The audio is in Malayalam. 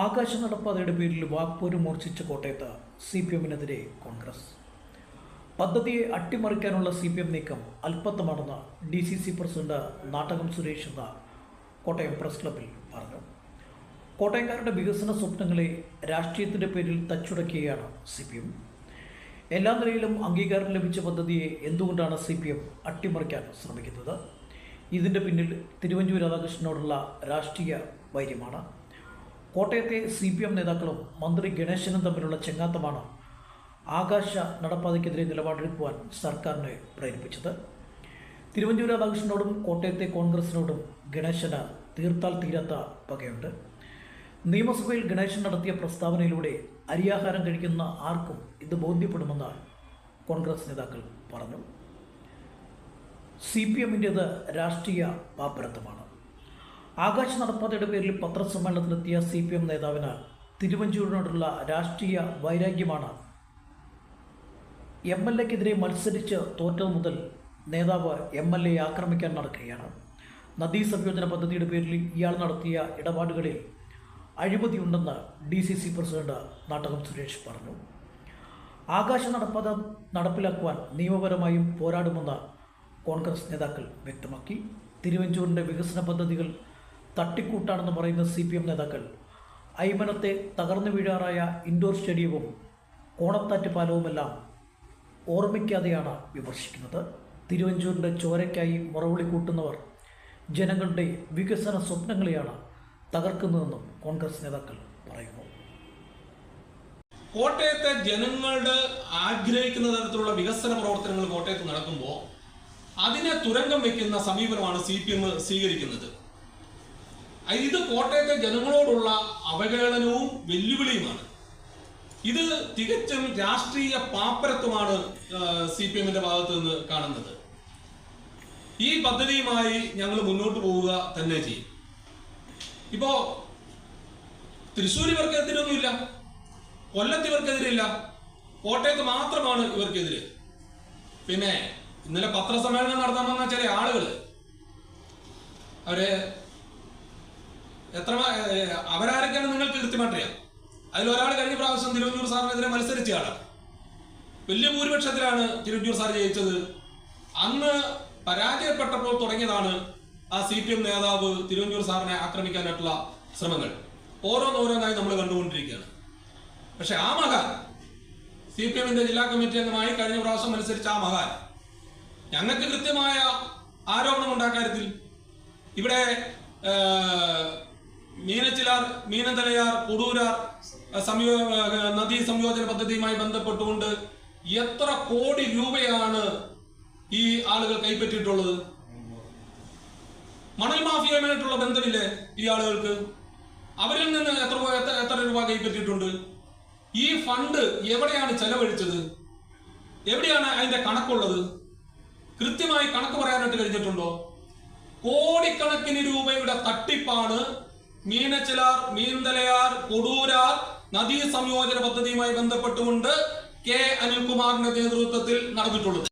ആകാശ നടപ്പാതയുടെ പേരിൽ വാക്പോര് മൂർച്ഛിച്ച കോട്ടയത്ത് സി പി എമ്മിനെതിരെ കോൺഗ്രസ്. പദ്ധതിയെ അട്ടിമറിക്കാനുള്ള സി പി എം നീക്കം അല്പത്തമാണെന്ന് D C C president Nattakam Suresh എന്ന കോട്ടയം പ്രസ് ക്ലബിൽ പറഞ്ഞു. കോട്ടയംകാരുടെ വികസന സ്വപ്നങ്ങളെ രാഷ്ട്രീയത്തിന്റെ പേരിൽ തച്ചുടക്കുകയാണ് സി പി എം. എല്ലാ നിലയിലും അംഗീകാരം ലഭിച്ച പദ്ധതിയെ എന്തുകൊണ്ടാണ് സി പി എം അട്ടിമറിക്കാൻ ശ്രമിക്കുന്നത്? ഇതിന്റെ പിന്നിൽ തിരുവഞ്ചൂർ രാധാകൃഷ്ണനോടുള്ള രാഷ്ട്രീയ വൈര്യമാണ്. കോട്ടയത്തെ സി പി എം നേതാക്കളും മന്ത്രി ഗണേശനും തമ്മിലുള്ള ചെങ്ങാത്തമാണ് ആകാശ നടപ്പാതയ്ക്കെതിരെ നിലപാടെടുക്കുവാൻ സർക്കാരിനെ പ്രേരിപ്പിച്ചത്. തിരുവഞ്ചൂർ രാധാകൃഷ്ണനോടും കോട്ടയത്തെ കോൺഗ്രസിനോടും ഗണേശന് തീർത്താൽ തീരാത്ത പകയുണ്ട്. നിയമസഭയിൽ ഗണേശൻ നടത്തിയ പ്രസ്താവനയിലൂടെ അരിയാഹാരം കഴിക്കുന്ന ആർക്കും ഇത് ബോധ്യപ്പെടുമെന്ന് കോൺഗ്രസ് നേതാക്കൾ പറഞ്ഞു. സി പി എമ്മിന്റേത് രാഷ്ട്രീയ പാപ്പരത്വമാണ് ആകാശ നടപ്പാതയുടെ പേരിൽ പത്രസമ്മേളനത്തിലെത്തിയ സി പി എം നേതാവിന് തിരുവഞ്ചൂരിനോടുള്ള രാഷ്ട്രീയ വൈരാഗ്യമാണ്. എം എൽ എക്കെതിരെ മത്സരിച്ച് തോറ്റത് മുതൽ നേതാവ് എം എൽ എ ആക്രമിക്കാൻ നടക്കുകയാണ്. നദീ സംയോജന പദ്ധതിയുടെ പേരിൽ ഇയാൾ നടത്തിയ ഇടപാടുകളിൽ അഴിമതിയുണ്ടെന്ന് D C C president Nattakam Suresh പറഞ്ഞു. ആകാശ നടപ്പാത നടപ്പിലാക്കുവാൻ നിയമപരമായും പോരാടുമെന്ന് കോൺഗ്രസ് നേതാക്കൾ വ്യക്തമാക്കി. തിരുവഞ്ചൂരിന്റെ വികസന പദ്ധതികൾ തട്ടിക്കൂട്ടാണെന്ന് പറയുന്ന സി പി എം നേതാക്കൾ. ഐമനത്തെ തകർന്നു വീഴാറായ ഇൻഡോർ സ്റ്റേഡിയവും കോണത്താറ്റ് പാലവുമെല്ലാം ഓർമ്മിക്കാതെയാണ് വിമർശിക്കുന്നത്. തിരുവഞ്ചൂരിന്റെ ചോരയ്ക്കായി മുറവിളി കൂട്ടുന്നവർ ജനങ്ങളുടെ വികസന സ്വപ്നങ്ങളെയാണ് തകർക്കുന്നതെന്നും കോൺഗ്രസ് നേതാക്കൾ പറയുന്നു. കോട്ടയത്തെ ജനങ്ങളുടെ ആഗ്രഹിക്കുന്ന തരത്തിലുള്ള വികസന പ്രവർത്തനങ്ങൾ കോട്ടയത്ത് നടക്കുമ്പോൾ അതിനെ തുരങ്കം വെക്കുന്ന സമീപനമാണ് സി പി എം സ്വീകരിക്കുന്നത്. ഇത് കോട്ടയത്തെ ജനങ്ങളോടുള്ള അവഹേളനവും വെല്ലുവിളിയുമാണ്. ഇത് തികച്ചും രാഷ്ട്രീയ പാപ്പരത്വമാണ് സി പി എമ്മിന്റെ ഭാഗത്ത് നിന്ന് കാണുന്നത്. ഈ പദ്ധതിയുമായി ഞങ്ങൾ മുന്നോട്ട് പോവുക തന്നെ ചെയ്യും. ഇപ്പോ തൃശ്ശൂർ ഇവർക്കെതിരൊന്നുമില്ല കൊല്ലത്ത് ഇവർക്കെതിരില്ല കോട്ടയത്ത് മാത്രമാണ് ഇവർക്കെതിരെ. പിന്നെ ഇന്നലെ പത്രസമ്മേളനം നടത്തണമെന്ന് വെച്ചാൽ ആളുകൾ അവരെ എത്ര അവരാരൊക്കെയാണ് നിങ്ങൾക്ക് കൃത്യമായിട്ടറിയാം? അതിൽ ഒരാൾ കഴിഞ്ഞ പ്രാവശ്യം തിരുവഞ്ചൂർ സാറിനെതിരെ മത്സരിച്ച ആളാണ് വലിയ ഭൂരിപക്ഷത്തിലാണ് തിരുവഞ്ചൂർ സാർ ജയിച്ചത്. അന്ന് പരാജയപ്പെട്ടപ്പോൾ തുടങ്ങിയതാണ് ആ സി പി എം നേതാവ് തിരുവഞ്ചൂർ സാറിനെ ആക്രമിക്കാനായിട്ടുള്ള ശ്രമങ്ങൾ. ഓരോന്നോരോന്നായി നമ്മൾ കണ്ടുകൊണ്ടിരിക്കുകയാണ്. പക്ഷെ ആ മഹാൻ സി പി എമ്മിന്റെ ജില്ലാ കമ്മിറ്റി അംഗമായി കഴിഞ്ഞ പ്രാവശ്യം മത്സരിച്ച ആ മഹാൻ ഞങ്ങൾക്ക് കൃത്യമായ ആരോപണം ഉണ്ടാക്കാര്യത്തിൽ കാര്യത്തിൽ ഇവിടെ മീനച്ചിലാർ മീനന്തലയാർ കുടൂരാർ സംയോ നദീ സംയോജന പദ്ധതിയുമായി ബന്ധപ്പെട്ടുകൊണ്ട് എത്ര കോടി രൂപയാണ് ഈ ആളുകൾ കൈപ്പറ്റിയിട്ടുള്ളത്? മണൽ മാഫിയയുമായിട്ടുള്ള ബന്ധമില്ലേ ഈ ആളുകൾക്ക്? അവരിൽ നിന്ന് എത്ര- എത്ര രൂപ കൈപ്പറ്റിയിട്ടുണ്ട്? ഈ ഫണ്ട് എവിടെയാണ് ചെലവഴിച്ചത്? എവിടെയാണ് അതിന്റെ കണക്കുള്ളത്? കൃത്യമായി കണക്ക് പറയാനായിട്ട് കഴിഞ്ഞിട്ടുണ്ടോ? കോടിക്കണക്കിന് രൂപയുടെ തട്ടിപ്പാണ് മീനച്ചിലാർ മീന്തലയാർ കൊടൂരാർ നദീ സംയോജന പദ്ധതിയുമായി ബന്ധപ്പെട്ടുകൊണ്ട് കെ അനിൽകുമാറിന്റെ നേതൃത്വത്തിൽ നടന്നിട്ടുള്ളത്.